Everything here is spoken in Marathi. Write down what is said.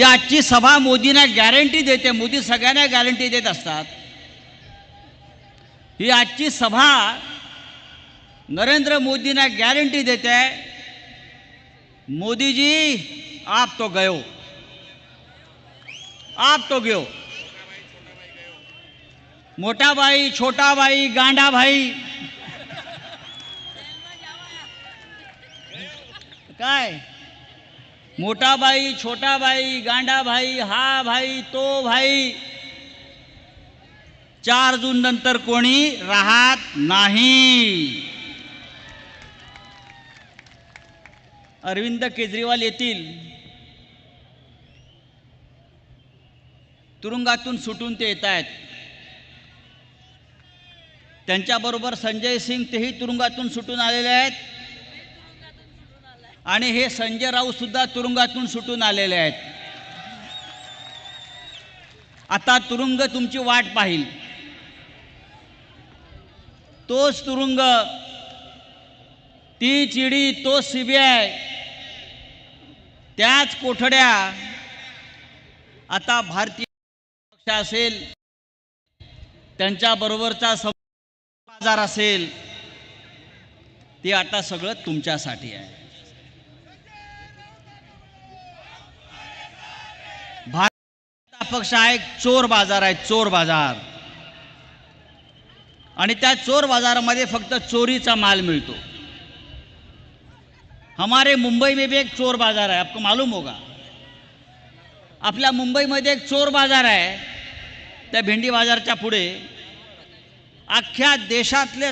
ही आजची सभा मोदींना गॅरंटी देते, मोदी सगळ्यांना गॅरंटी देत असतात. ही आजची सभा नरेंद्र मोदींना गॅरंटी देते. मोदी जी आप तो गयो. आप तो गयो. मोठा बाई छोटा बाई गांडा भाई काय? मोठा भाई छोटा भाई गांडा भाई हा भाई तो भाई. चार जून नंतर कोणी राहत नाही. अरविंद केजरीवाल येतील. तुरुंगातून सुटून ते येत आहेत. त्यांच्याबरोबर संजय सिंग तेही तुरुंगातून सुटून आलेले आहेत. आणि हे संजय राऊतसुद्धा तुरुंगातून सुटून आलेले आहेत. आता तुरुंग तुमची वाट पाहिल. तोच तुरुंग ती चिडी तो सीबीआय त्याच कोठड्या आता भारतीय पक्ष असेल त्यांच्याबरोबरचा बाजार असेल ते आता सगळं तुमच्यासाठी आहे. पक्ष आहे एक चोर बाजार आहे चोर बाजार. आणि त्या चोर बाजारामध्ये फक्त चोरीचा माल मिळतो. हमारे मुंबई में भी एक चोर बाजार है आपको मालूम होगा. आपल्या मुंबईमध्ये एक चोर बाजार आहे त्या भेंडी बाजारच्या पुढे अख्ख्या देशातले